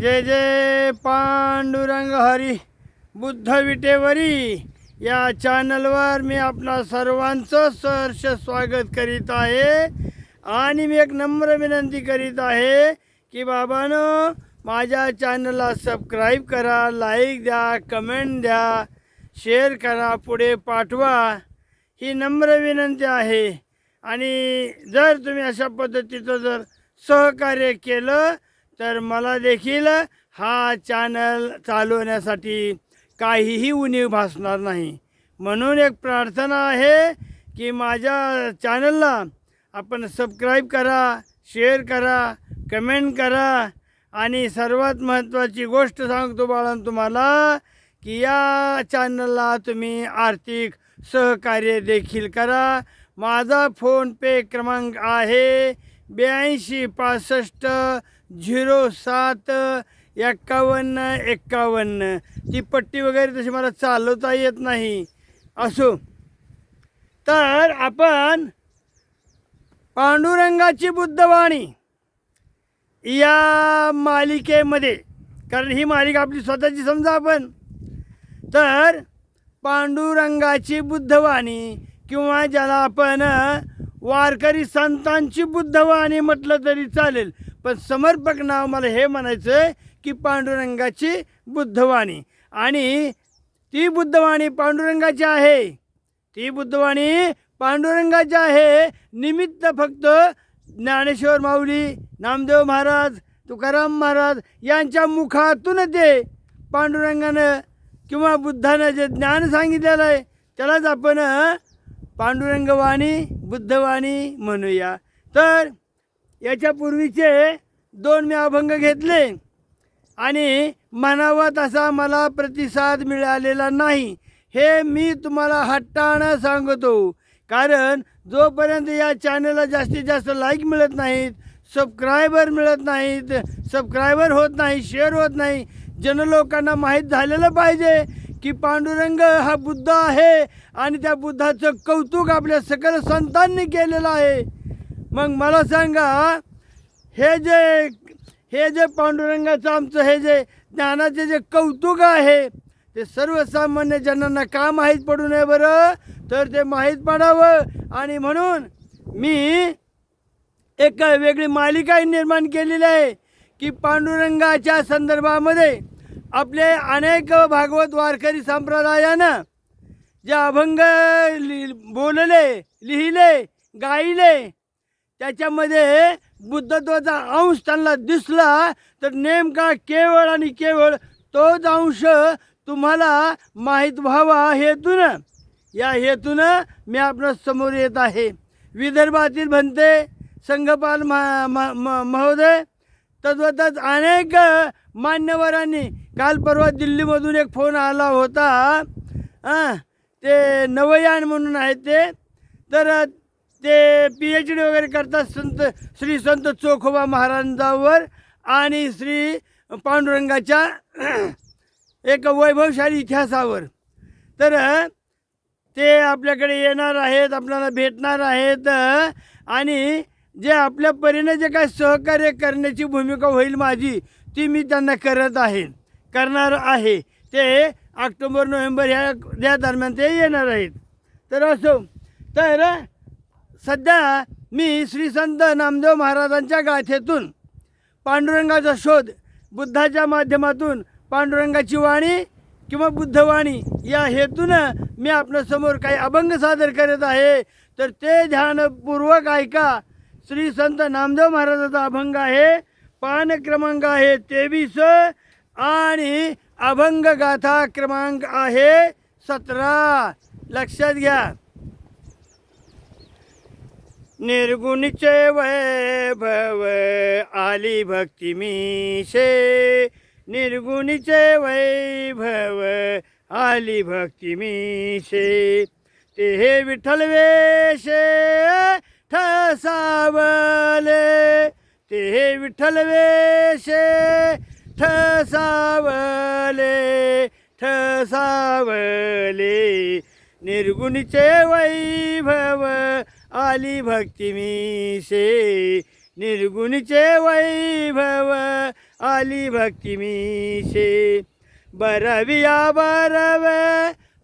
जय जय पांडुरंग हरी बुद्ध विटेवरी. या चॅनलवर मी आपणा सर्वांचं सहर्ष स्वागत करीत आहे आणि मी एक नम्र विनंती करीत आहे की बाबानं माझ्या चॅनलला सबस्क्राईब करा लाईक द्या कमेंट द्या शेअर करा पुढे पाठवा. ही नम्र विनंती आहे. आणि जर तुम्ही अशा पद्धतीचं जर सहकार्य केलं तर मला देखील हा चॅनल चालवण्यासाठी काहीही उणीव भासणार नाही. म्हणून एक प्रार्थना आहे की माझ्या चॅनलला आपण सबस्क्राईब करा शेअर करा कमेंट करा आणि सर्वात महत्त्वाची गोष्ट सांगतो बाळांनो तुम्हाला की या चॅनलला तुम्ही आर्थिक सहकार्य देखील करा. माझा फोनपे क्रमांक आहे ब्याऐंशी पासष्ट झिरो सात एक्कावन्न एक्कावन्न ती पट्टी वगैरे तशी मला चालवता येत नाही. असो. तर आपण पांडुरंगाची बुद्धवाणी या मालिकेमध्ये कारण ही मालिका आपली स्वतःची समजा आपण. तर पांडुरंगाची बुद्धवाणी किंवा ज्याला आपण वारकरी संतांची बुद्धवाणी म्हटलं तरी चालेल. पण समर्पक नाव मला हे म्हणायचं आहे की पांडुरंगाची बुद्धवाणी. आणि ती बुद्धवाणी पांडुरंगाची आहे. ती बुद्धवाणी पांडुरंगाची आहे. निमित्त फक्त ज्ञानेश्वर माऊली नामदेव महाराज तुकाराम महाराज यांच्या मुखातून ते पांडुरंगानं किंवा बुद्धानं जे ज्ञान सांगितलेलं आहे त्यालाच आपण पांडुरंगवाणी बुद्धवाणी म्हणूया. तर याच्यापूर्वीचे दोन मी अभंग घेतले आणि म्हणावा तसा मला प्रतिसाद मिळालेला नाही. हे मी तुम्हाला हट्टानं सांगतो. कारण जोपर्यंत या चॅनलला जास्तीत जास्त लाईक मिळत नाहीत सबस्क्रायबर मिळत नाहीत सबस्क्रायबर होत नाही शेअर होत नाही जनलोकांना माहीत झालेलं पाहिजे की पांडुरंग हा बुद्ध आहे आणि त्या बुद्धाचं कौतुक आपल्या सकल संतांनी केलेलं आहे. मग मला सांगा हे जे हे जे पांडुरंगाचं आमचं हे जे ज्ञानाचे जे कौतुक आहे ते सर्वसामान्य जनांना का माहीत पडू नये बरं? तर ते माहीत पडावं. आणि म्हणून मी एक वेगळी मालिका निर्माण केलेली आहे की पांडुरंगाच्या संदर्भामध्ये आपले अनेक भागवत वारकरी संप्रदायानं जे अभंग लि बोलले लिहिले गायले त्याच्यामध्ये बुद्धत्वाचा अंश त्यांना दिसला तर नेमका केवळ आणि केवळ तोच अंश तुम्हाला माहीत व्हावा हेतून. या हेतून मी आपल्यासमोर येत आहे. विदर्भातील भंते संघपाल महा म- म- महोदय तद्वतच अनेक मान्यवरांनी काल परवा दिल्लीमधून एक फोन आला होता. ते नवयान म्हणून आहे ते. तर ते पी एच डी वगैरे करतात संत श्री संत चोखोबा महाराजांवर आणि श्री पांडुरंगाच्या एक वैभवशाली इतिहासावर. तर ते आपल्याकडे येणार आहेत आपल्याला भेटणार आहेत आणि जे आपल्या परीने जे काय सहकार्य करण्याची भूमिका होईल माझी ती मी त्यांना करत आहे करणार आहे. ते ऑक्टोबर नोव्हेंबर ह्या या दरम्यान ते येणार आहेत. तर असो तर सध्या मी श्री संत नामदेव महाराजांच्या गाथेतून पांडुरंगाचा शोध बुद्धाच्या माध्यमातून पांडुरंगाची वाणी किंवा बुद्धवाणी या हेतून मी आपल्यासमोर काही अभंग सादर करत आहे. तर ते ध्यानपूर्वक ऐका. श्री संत नामदेव महाराजाचा अभंग आहे पान क्रमांक आहे तेवीस आणि अभंग गाथा क्रमांक आहे सतरा. लक्षात घ्या. निर्गुणीचे वैभव आली भक्ती मीशे. निर्गुणीचे वैभव आली भक्ती मीशे. ते हे विठ्ठल वेशे ठसावले. ते हे विठ्ठल वेशे ठसावले ठसावले. निर्गुणीचे वैभव आली भक्ती मीसे निर्गुणचे वैभव आली भक्ती मीसे बरविया बरव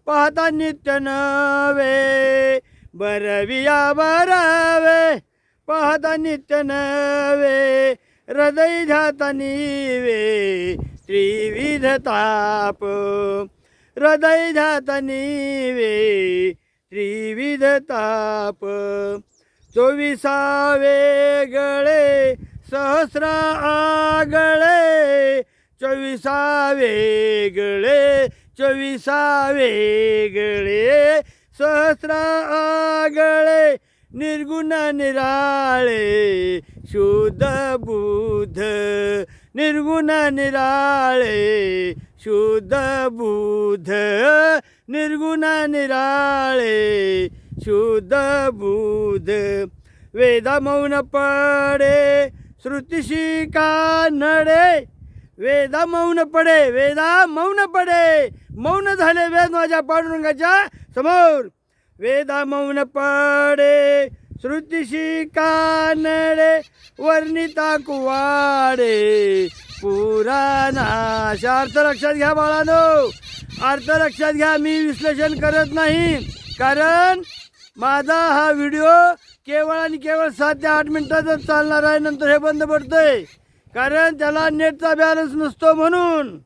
पाहता नित्य नवे बरविया बरवे पाहता नित्य नवे हृदय ध्याता निवे त्रिविध ताप. हृदय ध्याता निवे त्रिविध ताप चोवीसावे गळे सहस्रा आगळे. चोवीसावे गळे चोवीसावे गळे. सहस्रा आगळे निर्गुण निराळे. शुद्ध बुध निर्गुण निराळे. शुद्ध बुध निर्गुण निराळे शुद्ध बुध वेदा मौन पडे श्रुतीशी कानडे वेदा मौन पडे वेदा मौन पडे. मौन झाले वेद माझ्या पांडुरंगाच्या समोर. वेदा मौन पडे श्रुतीशी कानडे वर्णिता कुवाडे पुराणाचा अर्थ लक्षात घ्या बाळानो. अर्थ लक्षात घ्या मी विश्लेषण करत नाही. कारण माझा हा व्हिडिओ केवळ आणि केवळ सात ते आठ मिनिटातच चालणार आहे नंतर हे बंद पडतंय. कारण त्याला नेटचा बॅलन्स नसतो म्हणून.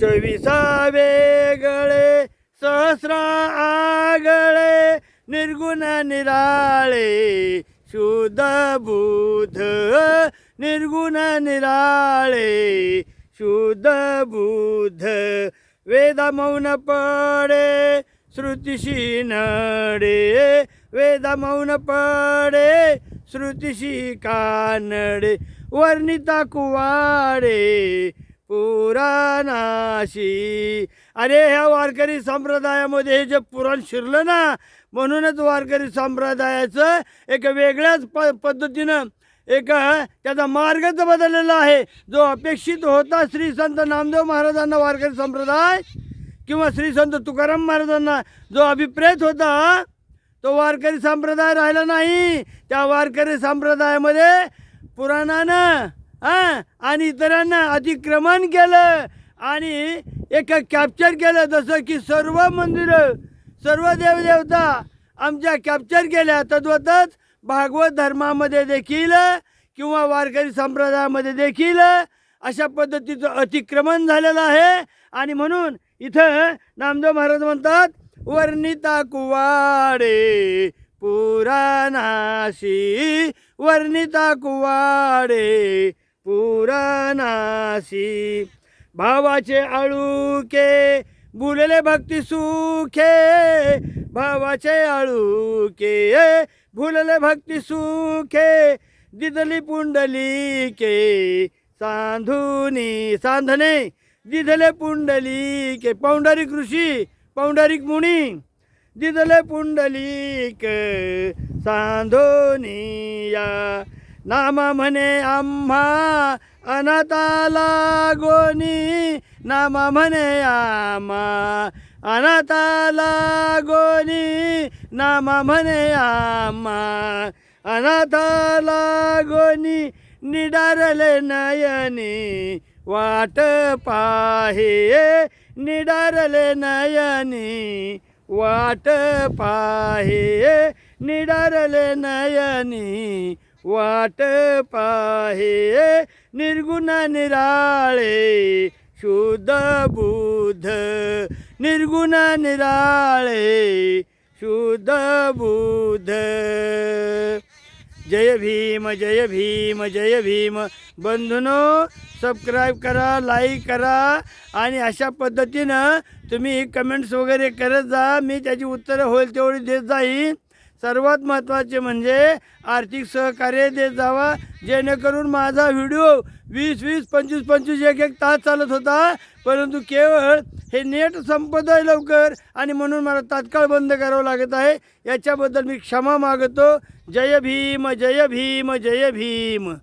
चोवीसावे गळे सहस्रा आगळे निर्गुण निराळे शुद्ध बुध निर्गुण निराळे शुद्ध बुद्ध वेद मौन पडे श्रुतीशी नडे वेद मौन पडे श्रुतीशी कानडे वर्णिता कुवाडे पुराणाशी अरे ह्या वारकरी संप्रदायामध्ये हे जे पुराण शिरलं ना म्हणूनच वारकरी संप्रदायाचं एक वेगळ्याच प पद्धतीनं एक त्याचा मार्गच बदललेला आहे. जो अपेक्षित होता श्री संत नामदेव महाराजांना वारकरी संप्रदाय किंवा श्री संत तुकाराम महाराजांना जो अभिप्रेत होता तो वारकरी संप्रदाय राहिला नाही. त्या वारकरी संप्रदायामध्ये पुराणानं हां आणि इतरांना अतिक्रमण केलं आणि एक कॅप्चर केलं. जसं की सर्व मंदिरं सर्व देवदेवता आमच्या कॅप्चर केल्या. तद्वतच भागवत धर्मामध्ये देखील किंवा वारकरी संप्रदायामध्ये देखील अशा पद्धतीचं अतिक्रमण झालेलं आहे. आणि म्हणून इथं नामदेव महाराज म्हणतात वर्णिता कुवाडे पुराणाशी. वर्णिता कुवाडे पुराणाशी. भावाचे आळुके बुलले भक्ती सुखे. भावाचे आळुके भुलले भक्ती सुखे दिदली पुंडलिके सांधुनी सांधने दिदले पुंडलिके पौंडरिक ऋषी पौंडरिक मुनी दिदले पुंडलिक सांधोनिया नामा म्हणे आम्हा अनाथाला गोनी नामा म्हणे आम्हा अनाथाला गोनी नामा म्हणे आम्हा. अनाथाला गोनी निडारले नयनी. वाट पाहे निडारले नयनी. वाट पाहे निडारले नयनी. वाट पाहे निर्गुण निराळे शुद्ध बुध निर्गुण निराळे शुद्ध बुध जय भीम जय भीम जय भीम. बंधूनो सबस्क्राईब करा लाईक करा आणि अशा पद्धतीनं तुम्ही कमेंट्स वगैरे करत जा. मी त्याची उत्तरं होईल तेवढी देत जाईन. सर्वात महत्त्वाचे म्हणजे आर्थिक सहकार्य देत जावा. जेणेकरून माझा व्हिडिओ वीस वीस पंचवीस पंचवीस एक एक तास चालत होता. परंतु केवळ हे नेट संपत आहे लवकर आणि म्हणून मला तात्काळ बंद करावं लागत आहे. याच्याबद्दल मी क्षमा मागतो. जय भीम जय भीम जय भीम.